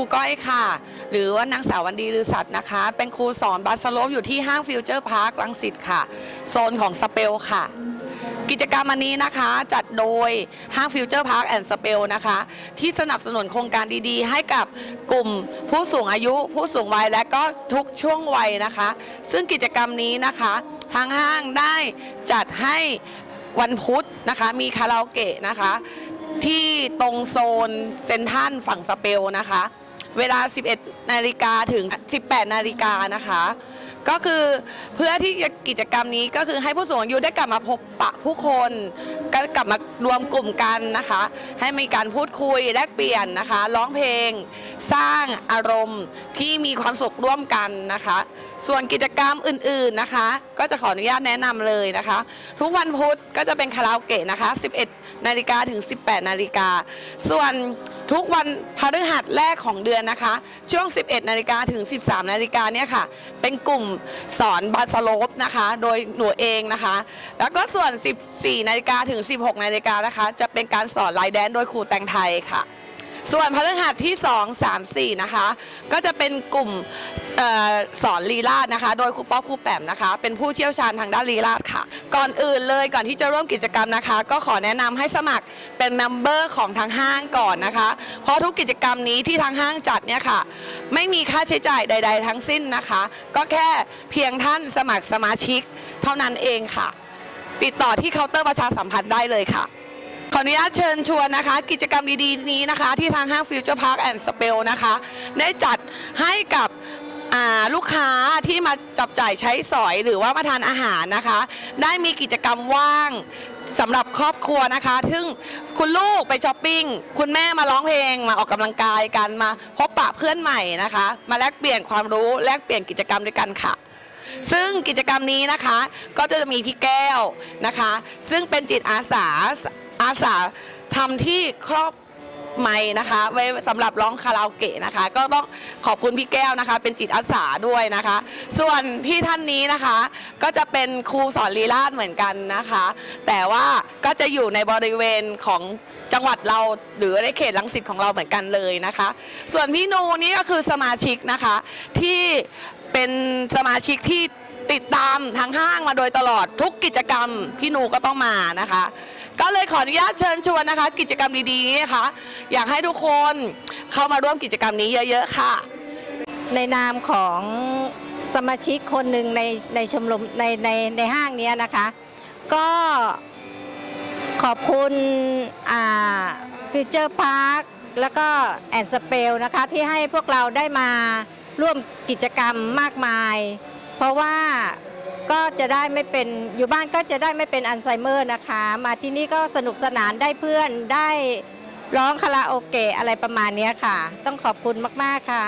ครูก้อยค่ะ หรือว่านางสาววันดีลือสัตว์นะคะ เป็นครูสอนบาสโลปอยู่ที่ห้างฟิวเจอร์พาร์คลังสิตค่ะ โซนของสเปลค่ะ กิจกรรมอันนี้นะคะจัดโดยห้างฟิวเจอร์พาร์คแอนด์สเปลนะคะ ที่สนับสนุนโครงการดีๆ ให้กับกลุ่มผู้สูงอายุ ผู้สูงวัยและก็ทุกช่วงวัยนะคะ ซึ่งกิจกรรมนี้นะคะทางห้างได้จัดให้วันพุธนะคะมีคาราโอเกะนะคะ ที่ตรงโซนเซนทันฝั่งสเปลนะคะ เวลา 11 นาฬิกาถึง 18 นาฬิกานะคะ ก็คือเพื่อที่จะกิจกรรมนี้ก็คือให้ผู้สูงอายุได้กลับมาพบปะผู้คนก็กลับมารวมกลุ่มกันนะคะ ให้มีการพูดคุยแลกเปลี่ยนนะคะ ร้องเพลง สร้างอารมณ์ที่มีความสุขร่วมกันนะคะ ส่วนกิจกรรมอื่นๆนะคะ ก็จะขออนุญาตแนะนำเลยนะคะ ทุกวันพุธก็จะเป็นคาราโอเกะนะคะ 11 นาฬิกาถึง 18 นาฬิกา ส่วนทุกวันพฤหัสแรกของเดือนนะคะ ช่วง 11 นาฬิกาถึง 13 นาฬิกาเนี่ยค่ะ เป็นกลุ่มสอนบาสโลปนะคะ โดยหนูเองนะคะ แล้วก็ส่วน 14 นาฬิกาถึง 16 นาฬิกานะคะ จะเป็นการสอนไลน์แดนโดยครูแตงไทยค่ะ ส่วนพฤหัสที่ 2 3 4 นะคะ ก็จะเป็นกลุ่มออสอนลีลาดนะคะ โดยครูป๊อปครูแปมนะคะ เป็นผู้เชี่ยวชาญทางด้านลีลาดค่ะ ก่อนอื่นเลยก่อนที่จะร่วมกิจกรรมนะคะ ก็ขอแนะนำให้สมัครเป็นเมมเบอร์ของทางห้างก่อนนะคะ เพราะทุกกิจกรรมนี้ที่ทางห้างจัดเนี่ยค่ะ ไม่มีค่าใช้จ่ายใด ๆ ทั้งสิ้นนะคะ ก็แค่เพียงท่านสมัครสมาชิก เท่านั้นเองค่ะ ติดต่อที่เคาน์เตอร์ประชาสัมพันธ์ได้เลยค่ะ ขออนุญาตเชิญชวนนะคะ กิจกรรมดีๆนี้นะคะ ที่ทางห้างฟิวเจอร์พาร์คแอนด์สเปลนะคะ ได้จัดให้กับอ่าลูกค้าที่มาจับจ่ายใช้สอยหรือว่ามาทานอาหารนะคะ ได้มีกิจกรรมว่างสำหรับครอบครัวนะคะ ซึ่งคุณลูกไปช้อปปิ้ง คุณแม่มาร้องเพลง มาออกกำลังกายกัน มาพบปะเพื่อนใหม่นะคะ มาแลกเปลี่ยนความรู้ แลกเปลี่ยนกิจกรรมด้วยกันค่ะ ซึ่งกิจกรรมนี้นะคะ ก็จะมีพี่แก้วนะคะ ซึ่งเป็นจิตอาสา อาสาทำที่ครอบไม้นะคะไว้สำหรับร้องคาราโอเกะนะคะ ก็ต้องขอบคุณพี่แก้วนะคะ เป็นจิตอาสาด้วยนะคะ ส่วนพี่ท่านนี้นะคะ ก็จะเป็นครูสอนลีลาดเหมือนกันนะคะ แต่ว่าก็จะอยู่ในบริเวณของจังหวัดเราหรือในเขตลังสิตของเราเหมือนกันเลยนะคะ ส่วนพี่นูนี่ก็คือสมาชิกนะคะ ที่เป็นสมาชิกที่ติดตามทางห้างมาโดยตลอดทุกกิจกรรมพี่นูก็ต้องมานะคะ ก็เลยขออนุญาตเชิญชวนนะคะ กิจกรรมดีๆนี้นะคะอยากให้ทุกคนเข้ามาร่วมกิจกรรมนี้เยอะ ๆ ค่ะ ในนามของสมาชิกคนหนึ่งในในชมรมในในในห้างเนี้ยนะคะ ก็ขอบคุณฟิวเจอร์พาร์คแล้วก็แอนสเปลนะคะที่ให้พวกเราได้มาร่วมกิจกรรมมากมาย เพราะว่า ก็จะได้ไม่เป็นอยู่บ้านก็จะได้ไม่เป็นอัลไซเมอร์นะคะ มาที่นี่ก็สนุกสนานได้เพื่อนได้ร้องคาราโอเกะอะไรประมาณนี้ค่ะ ต้องขอบคุณมาก ๆ ค่ะ